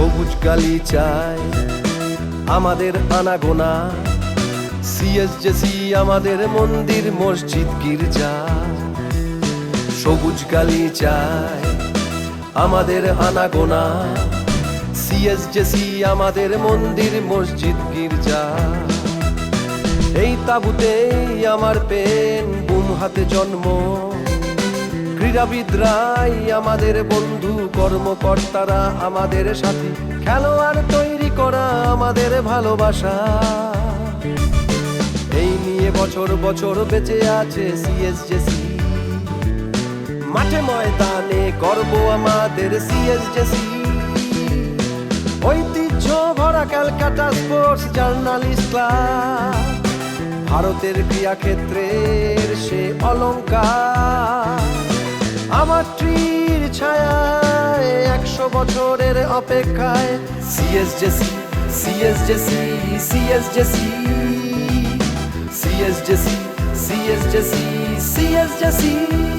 সবুজ গালি চাই আমাদের আনাগোনা। সিএসজেসি আমাদের মন্দির, মসজিদ, গির্জা। সবুজ গালি চাই আমাদের আনাগোনা। সিএসজেসি আমাদের মন্দির, মসজিদ, গির্জা। এই তাবুতেই আমার পেন বুম হাতে জন্ম। ক্রীড়াবিদরাই আমাদের বন্ধু, কর্মকর্তারা আমাদের সাথী, খেলোয়াড় তৈরি করা আমাদের ভালোবাসা। এই নিয়ে বছর বছর বেঁচে আছে সিএসজেসি মাঠে ময়দানে গর্ব আমাদের সিএসজেসি ঐতিহ্য ভরা ক্যালকাটা স্পোর্টস জার্নালিস্ট ক্লাব। ভারতের ক্রীড়াক্ষেত্রের সে অলংকার বছরের অপেক্ষায় সিএসজেসি সিএসজেসি সিএসজেসি সিএসজেসি সিএসজেসি সিএসজেসি